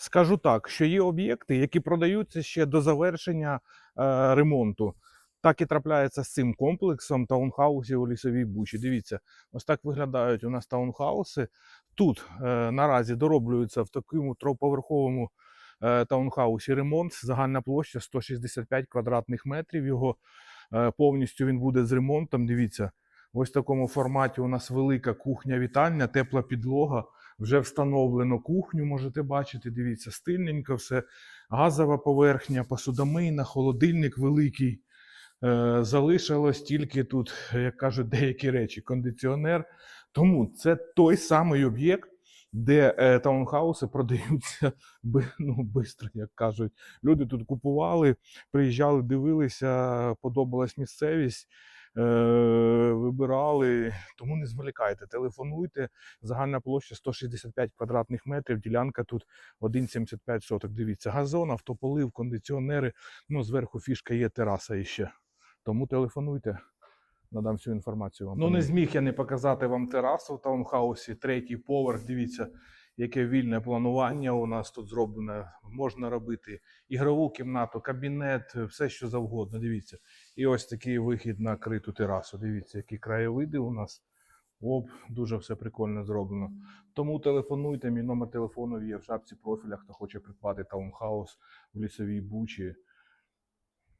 Скажу так, що є об'єкти, які продаються ще до завершення е, ремонту. Так і трапляється з цим комплексом таунхаусів у лісовій бучі. Дивіться, ось так виглядають у нас таунхауси. Тут е, наразі дороблюється в такому троповерховому е, таунхаусі ремонт. Загальна площа 165 квадратних метрів. Його е, повністю він буде з ремонтом. Дивіться, ось в такому форматі у нас велика кухня-вітальня, тепла підлога. Вже встановлено кухню, можете бачити. Дивіться, стильненько, все газова поверхня, посудомийна, холодильник великий. Е, залишилось тільки тут, як кажуть, деякі речі, кондиціонер. Тому це той самий об'єкт, де е, таунхауси продаються ну, бистро, як кажуть. Люди тут купували, приїжджали, дивилися, подобалась місцевість, е, вибирали. Тому не зволікайте, телефонуйте. Загальна площа 165 квадратних метрів, ділянка тут 1,75 соток. Дивіться, газон, автополив, кондиціонери. Ну, зверху фішка є тераса іще. Тому телефонуйте, надам всю інформацію вам. Ну, не зміг я не показати вам терасу в таунхаусі, третій поверх. Дивіться, яке вільне планування у нас тут зроблене. Можна робити ігрову кімнату, кабінет, все що завгодно. Дивіться. І ось такий вихід на криту терасу. Дивіться, які краєвиди у нас. Оп, дуже все прикольно зроблено. Тому телефонуйте, мій номер телефону є в шапці профіля, хто хоче придбати таунхаус в лісовій бучі.